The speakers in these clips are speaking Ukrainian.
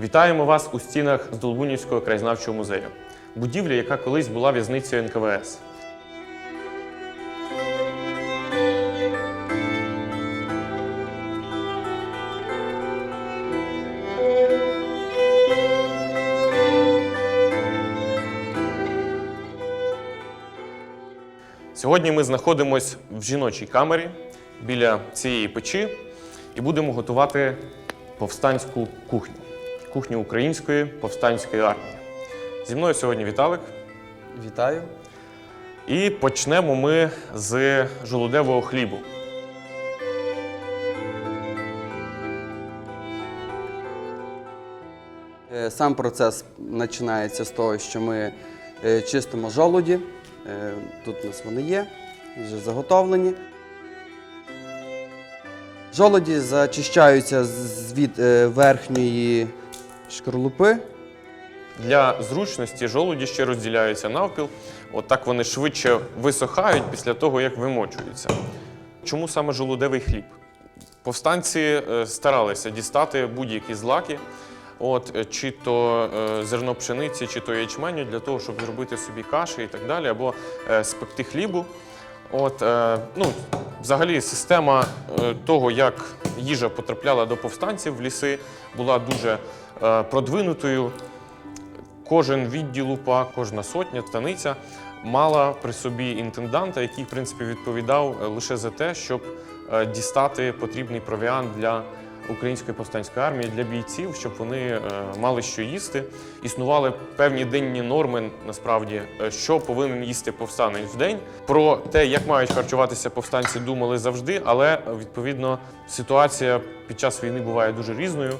Вітаємо вас у стінах Здолбунівського краєзнавчого музею. Будівля, яка колись була в'язницею НКВС. Сьогодні ми знаходимося в жіночій камері біля цієї печі і будемо готувати повстанську кухню кухню української повстанської армії. Зі мною сьогодні Віталик. Вітаю. І почнемо ми з жолудевого хлібу. Е, Сам процес починається з того, що ми е, чистимо жолуді. Е, Тут у нас вони є, вже заготовлені. Жолуді зачищаються від верхньої шкарлупи. Для зручності жолуді ще розділяються навпіл. От вони швидше висохають після того, як вимочуються. Чому саме жолудевий хліб? Повстанці е, старалися дістати будь-які злаки, от, е, чи то е, зерно пшениці, чи то ячменю, для того, щоб зробити собі каші і так далі, або спекти хлібу. От, ну, взагалі, система того, як їжа потрапляла до повстанців в ліси, була дуже продвинутою. Кожен відділ УПА, кожна сотня, станиця мала при собі інтенданта, який, в принципі, відповідав е, лише за те, щоб е, дістати потрібний провіант для української повстанської армії, для бійців, щоб вони е, мали що їсти. Існували певні денні норми, насправді, е, що повинен їсти повстанець в день. Про те, як мають харчуватися повстанці, думали завжди, але е, відповідно ситуація під час війни буває дуже різною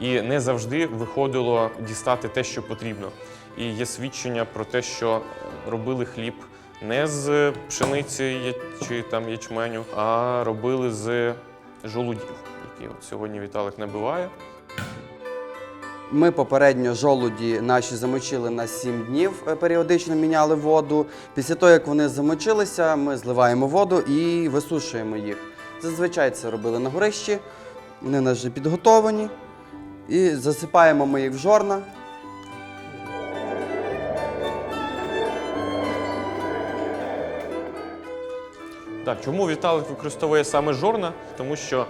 і не завжди виходило дістати те, що потрібно. І є свідчення про те, що робили хліб не з пшениці чи там ячменю, а робили з жолудів, які от сьогодні Віталик набиває. Ми попередньо жолуді наші замочили на 7 днів, е, періодично міняли воду. Після того, як вони замочилися, ми зливаємо воду і висушуємо їх. Зазвичай це робили на горищі, вони у нас вже підготовлені. І засипаємо ми їх в жорна. Так, чому Віталик використовує саме жорна? Тому що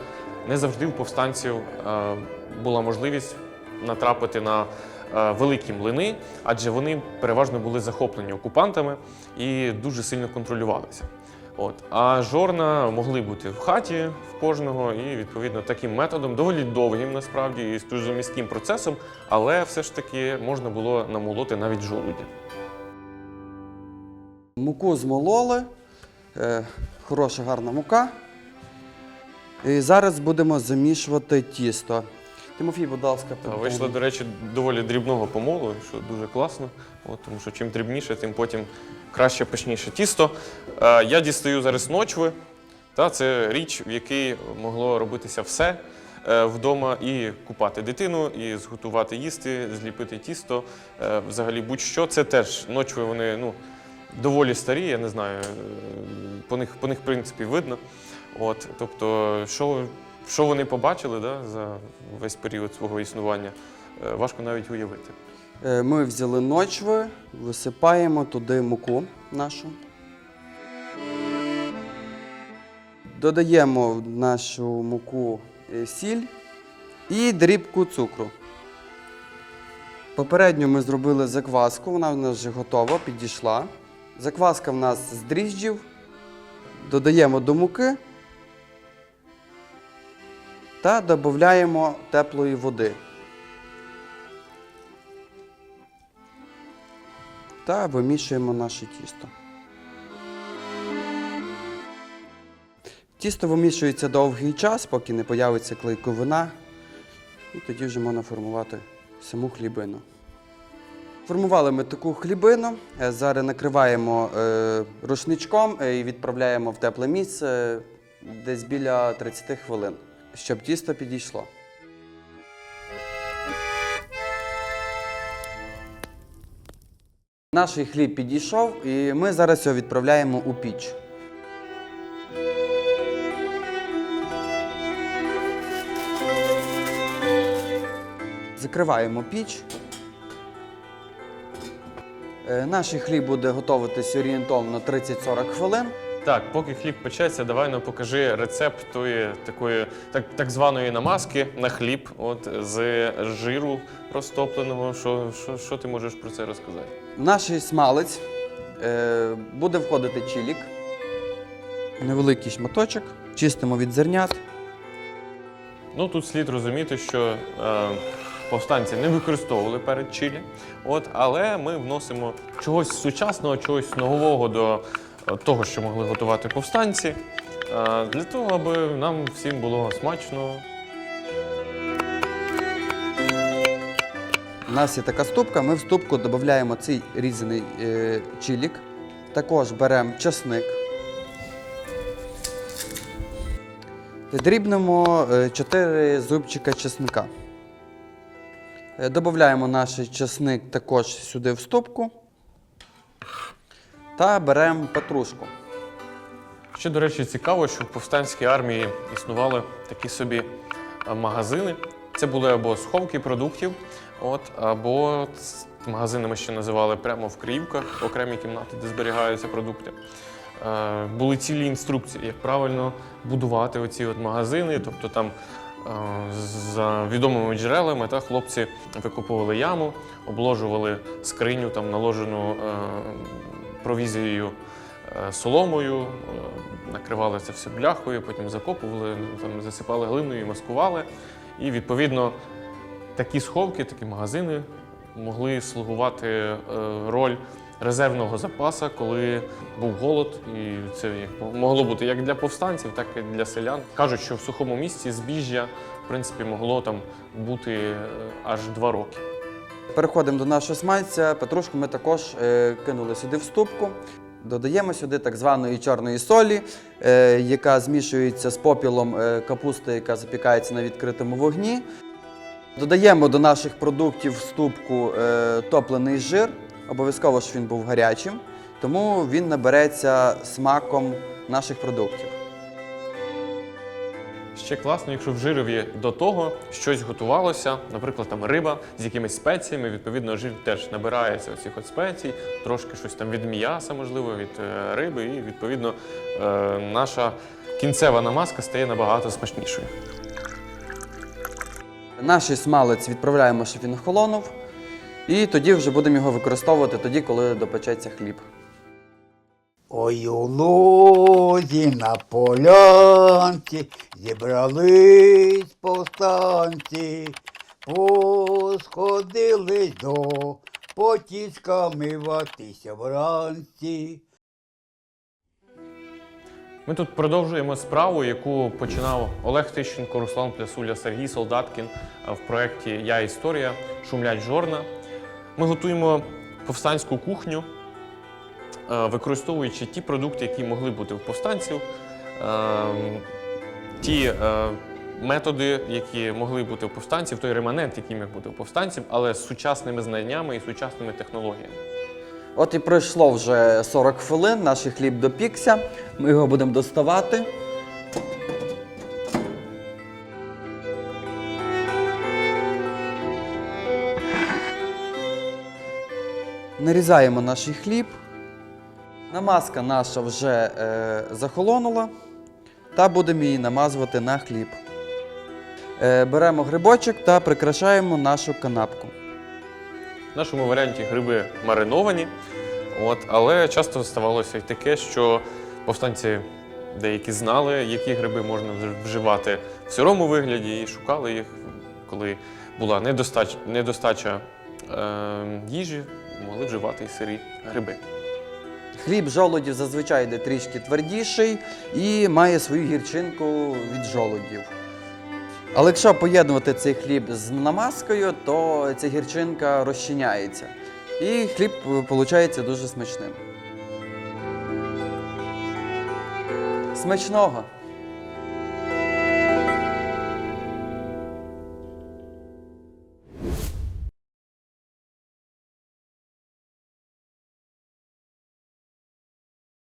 не завжди у повстанців е, була можливість натрапити на е, великі млини, адже вони переважно були захоплені окупантами і дуже сильно контролювалися. От. А жорна могли бути в хаті в кожного, і відповідно таким методом, доволі довгим насправді і з дуже міським процесом, але все ж таки можна було намолоти навіть жолуді. Муку змололи, е, хороша гарна мука. І зараз будемо замішувати тісто. Тимофій, будь ласка, Та. Вийшло, до речі, доволі дрібного помолу, що дуже класно. От, тому що чим дрібніше, тим потім краще пишніше тісто. Е, я дістаю зараз ночви. Та, це річ, в якій могло робитися все е, вдома і купати дитину, і зготувати їсти, зліпити тісто. Е, взагалі будь-що. Це теж ночви, вони ну, доволі старі, я не знаю. По них, по них в принципі, видно. От, тобто, що, що вони побачили да, за весь період свого існування, важко навіть уявити. Е, Ми взяли ночви, висипаємо туди муку нашу. Додаємо в нашу муку е, сіль і дрібку цукру. Попередньо ми зробили закваску, вона в нас вже готова, підійшла. Закваска в нас з дріжджів. Додаємо до муки та додаємо теплої води. Та вимішуємо наше тісто. Тісто вимішується довгий час, поки не появиться клейковина, і тоді вже можна формувати саму хлібину. Формували ми таку хлібину, е, зараз накриваємо е, рушничком е, і відправляємо в тепле місце десь біля 30 хвилин, щоб тісто підійшло. Наш хліб підійшов, і ми зараз його відправляємо у піч. Закриваємо піч. Е, Наш хліб буде готуватись орієнтовно 30-40 хвилин. Так, поки хліб печеться, давай ну, покажи рецепт тої такої так, так званої намазки на хліб, от з жиру розтопленого. Що, що, що ти можеш про це розказати? Наш смалець е, буде входити чілік, невеликий шматочок, чистимо від зернят. Ну тут слід розуміти, що е, повстанці не використовували перед чилі, от, але ми вносимо чогось сучасного, чогось нового до того, що могли готувати повстанці, е, для того, аби нам всім було смачно. У нас є така ступка, ми в ступку додаємо цей різаний е, чілік. Також беремо часник. Дрібнемо 4 зубчика чесника. Е, Додаємо наш часник також сюди в ступку. Та беремо петрушку. Ще, до речі, цікаво, що в повстанській армії існували такі собі е, магазини. Це були або сховки продуктів, от, або магазини ще називали прямо в Криївках, окремі кімнати, де зберігаються продукти. Е, Були цілі інструкції, як правильно будувати оці от магазини. Тобто там е, за відомими джерелами та, хлопці викопували яму, обложували скриню, там, наложену провізією е, соломою, е, накривали це все бляхою, потім закопували, там, засипали глиною маскували. І відповідно такі сховки, такі магазини могли слугувати е, роль резервного запаса, коли був голод, і це могло бути як для повстанців, так і для селян. Кажуть, що в сухому місці збіжжя в принципі могло там бути аж два роки. Переходимо до нашого смальця. Петрушку ми також е, кинули сюди в ступку. Додаємо сюди так званої чорної солі, е, яка змішується з попілом е, капусти, яка запікається на відкритому вогні. Додаємо до наших продуктів в ступку топлений жир. Обов'язково, щоб він був гарячим, тому він набереться смаком наших продуктів. Ще класно, якщо в жирові до того щось готувалося, наприклад, там риба з якимись спеціями, відповідно, жир теж набирається оцих от спецій, трошки щось там від м'яса, можливо, від е, риби, і відповідно е, наша кінцева намазка стає набагато смачнішою. Наш смалець відправляємо, щоб. І тоді вже будемо його використовувати тоді, коли допечеться хліб. Ой у лузі на полянці зібрались повстанці, посходились до потісками ватися вранці. Ми тут продовжуємо справу, яку починав Олег Тищенко, Руслан Плясуля, Сергій Солдаткін в проєкті Я історія шумлять жорна. Ми готуємо повстанську кухню, використовуючи ті продукти, які могли бути в повстанців, е, ті е, методи, які могли бути в повстанців, той реманент, який міг бути в повстанців, але з сучасними знаннями і сучасними технологіями. От і пройшло вже 40 хвилин, наш хліб допікся. Ми його будемо доставати. Нарізаємо наш хліб. Намазка наша вже е, захолонула. Та будемо її намазувати на хліб. Е, беремо грибочок та прикрашаємо нашу канапку. В нашому варіанті гриби мариновані, от, але часто ставалося й таке, що повстанці деякі знали, які гриби можна вживати в сирому вигляді, і шукали їх, коли була недостач, недостача е, їжі, могли вживати і сирі гриби. Хліб жолудів зазвичай йде трішки твердіший і має свою гірчинку від жолудів. Але якщо поєднувати цей хліб з намазкою, то ця гірчинка розчиняється. І хліб виходить дуже смачним. Смачного!